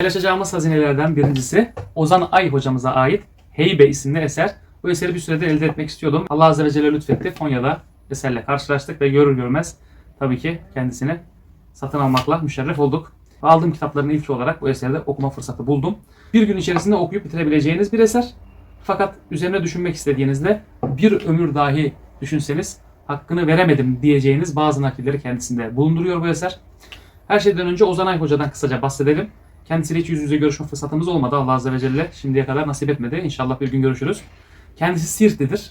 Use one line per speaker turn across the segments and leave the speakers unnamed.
Paylaşacağımız hazinelerden birincisi Ozan Ay hocamıza ait Heybe isimli eser. Bu eseri bir süredir elde etmek istiyordum. Allah Azze ve Celle lütfetti. Konya'da eserle karşılaştık ve görür görmez tabii ki kendisini satın almakla müşerref olduk. Aldığım kitapların ilki olarak bu eseri de okuma fırsatı buldum. Bir gün içerisinde okuyup bitirebileceğiniz bir eser. Fakat üzerine düşünmek istediğinizde bir ömür dahi düşünseniz hakkını veremedim diyeceğiniz bazı nakilleri kendisinde bulunduruyor bu eser. Her şeyden önce Ozan Ay Hoca'dan kısaca bahsedelim. Kendisiyle hiç yüz yüze görüşme fırsatımız olmadı Allah Azze ve Celle şimdiye kadar nasip etmedi. İnşallah bir gün görüşürüz. Kendisi Siirtlidir.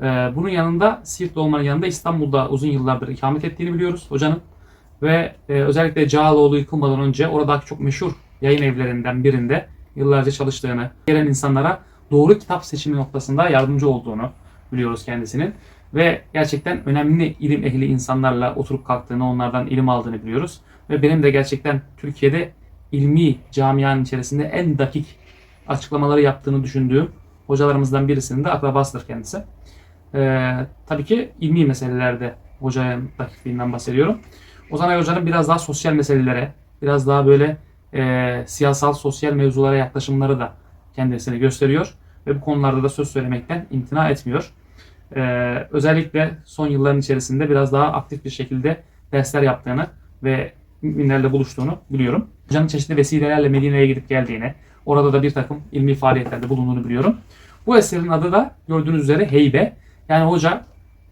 Ee, bunun yanında Siirtli olmanın yanında İstanbul'da uzun yıllardır ikamet ettiğini biliyoruz hocanın. Ve e, özellikle Cağaloğlu yıkılmadan önce oradaki çok meşhur yayın evlerinden birinde yıllarca çalıştığını, gelen insanlara doğru kitap seçimi noktasında yardımcı olduğunu biliyoruz kendisinin. Ve gerçekten önemli ilim ehli insanlarla oturup kalktığını, onlardan ilim aldığını biliyoruz. Ve benim de gerçekten Türkiye'de ilmi camianın içerisinde en dakik açıklamaları yaptığını düşündüğüm hocalarımızdan birisinin de akrabasıdır kendisi. Ee, tabii ki ilmi meselelerde hocanın dakikliğinden bahsediyorum. Ozan Ay Hoca'nın biraz daha sosyal meselelere, biraz daha böyle e, siyasal, sosyal mevzulara yaklaşımları da kendisini gösteriyor. Ve bu konularda da söz söylemekten imtina etmiyor. Ee, özellikle son yılların içerisinde biraz daha aktif bir şekilde dersler yaptığını ve müminlerle buluştuğunu biliyorum. Hocanın çeşitli vesilelerle Medine'ye gidip geldiğini, orada da bir takım ilmi faaliyetlerde bulunduğunu biliyorum. Bu eserin adı da gördüğünüz üzere heybe. Yani hoca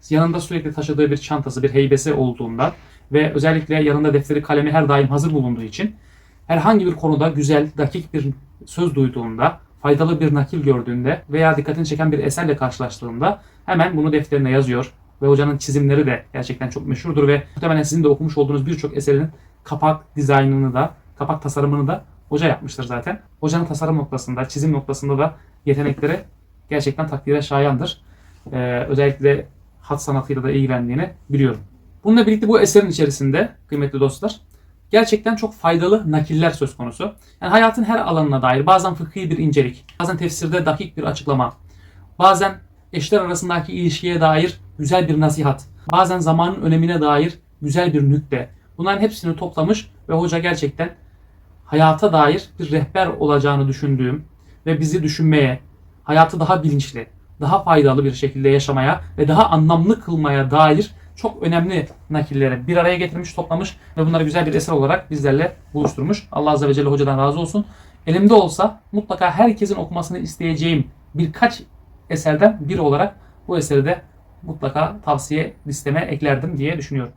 yanında sürekli taşıdığı bir çantası, bir heybesi olduğunda ve özellikle yanında defteri kalemi her daim hazır bulunduğu için herhangi bir konuda güzel, dakik bir söz duyduğunda, faydalı bir nakil gördüğünde veya dikkatini çeken bir eserle karşılaştığında hemen bunu defterine yazıyor. Ve hocanın çizimleri de gerçekten çok meşhurdur ve muhtemelen sizin de okumuş olduğunuz birçok eserin kapak dizaynını da, kapak tasarımını da hoca yapmıştır zaten. Hocanın tasarım noktasında, çizim noktasında da yetenekleri gerçekten takdire şayandır. Ee, özellikle hat sanatıyla da ilgilendiğini biliyorum. Bununla birlikte bu eserin içerisinde kıymetli dostlar gerçekten çok faydalı nakiller söz konusu. Yani hayatın her alanına dair bazen fıkhi bir incelik, bazen tefsirde dakik bir açıklama, bazen eşler arasındaki ilişkiye dair güzel bir nasihat, bazen zamanın önemine dair güzel bir nükte. Bunların hepsini toplamış ve hoca gerçekten hayata dair bir rehber olacağını düşündüğüm ve bizi düşünmeye, hayatı daha bilinçli, daha faydalı bir şekilde yaşamaya ve daha anlamlı kılmaya dair çok önemli nakilleri bir araya getirmiş, toplamış ve bunları güzel bir eser olarak bizlerle buluşturmuş. Allah Azze ve Celle hocadan razı olsun. Elimde olsa mutlaka herkesin okumasını isteyeceğim birkaç eserden biri olarak bu eseri de mutlaka tavsiye listeme eklerdim diye düşünüyorum.